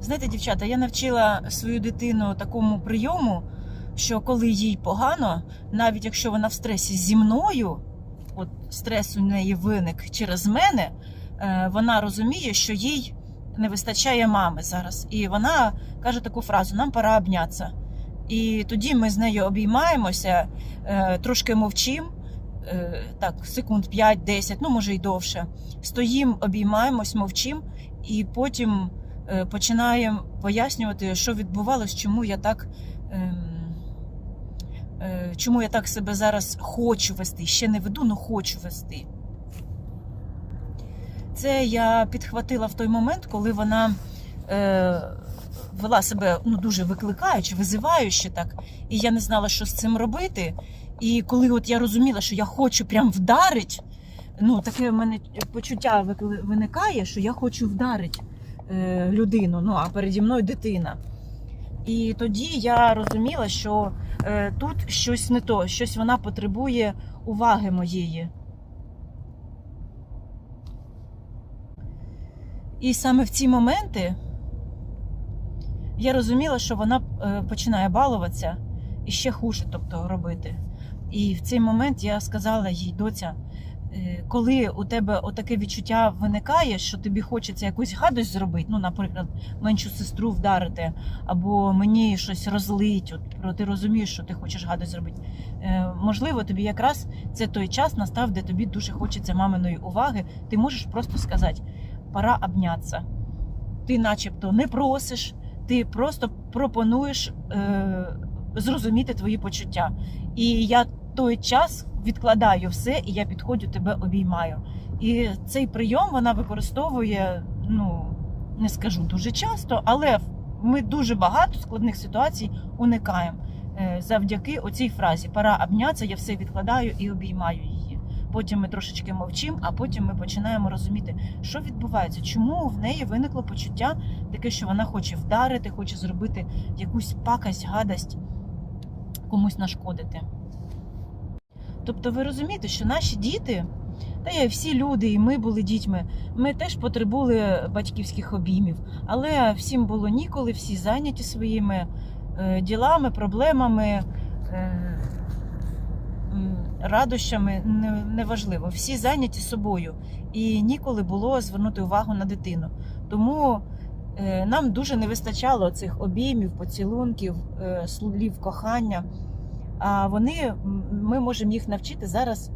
Знаєте, дівчата, я навчила свою дитину такому прийому, що коли їй погано, навіть якщо вона в стресі зі мною, от стрес у неї виник через мене, е, вона розуміє, що їй не вистачає мами зараз. І вона каже таку фразу: нам пора обнятися. І тоді ми з нею обіймаємося, е, трошки мовчимо, е, так, секунд 5-10, ну може й довше. Стоїмо, обіймаємось, мовчимо, і потім е, починаємо пояснювати, що відбувалось, чому я так. ем, е, Чому я так себе зараз хочу вести? Ще не веду, але хочу вести. Це я підхватила в той момент, коли вона е, вела себе ну, дуже викликаючи, визиваючи так. І я не знала, що з цим робити. І коли от я розуміла, що я хочу прям вдарити, ну таке в мене почуття виникає, що я хочу вдарити е, людину, ну а переді мною дитина. І тоді я розуміла, що е, тут щось не то, щось вона потребує уваги моєї. І саме в ці моменти я розуміла, що вона е, починає балуватися і ще хуже, тобто робити. І в цей момент я сказала їй, доця, е, коли у тебе отаке відчуття виникає, що тобі хочеться якусь гадость зробити, ну, наприклад, меншу сестру вдарити, або мені щось розлить, от, ти розумієш, що ти хочеш гадость зробити. Е, можливо, тобі якраз це той час настав, де тобі дуже хочеться маминої уваги. Ти можеш просто сказати, пора обнятися. Ти начебто не просиш, ти просто пропонуєш е, зрозуміти твої почуття. І я той час відкладаю все, і я підходжу тебе обіймаю. І цей прийом вона використовує, ну не скажу дуже часто, але ми дуже багато складних ситуацій уникаємо е, завдяки оцій фразі Пора обнятися, я все відкладаю і обіймаю її. Потім ми трошечки мовчимо, а потім ми починаємо розуміти, що відбувається, чому в неї виникло почуття таке, що вона хоче вдарити, хоче зробити якусь пакость, гадость, комусь нашкодити. Тобто ви розумієте, що наші діти, та й всі люди, і ми були дітьми, ми теж потребували батьківських обіймів, але всім було ніколи, всі зайняті своїми е, ділами, проблемами, е, радощами, не- неважливо. Всі зайняті собою, і ніколи було звернути увагу на дитину. Тому е, нам дуже не вистачало цих обіймів, поцілунків, слів кохання. Вони ми можемо їх навчити зараз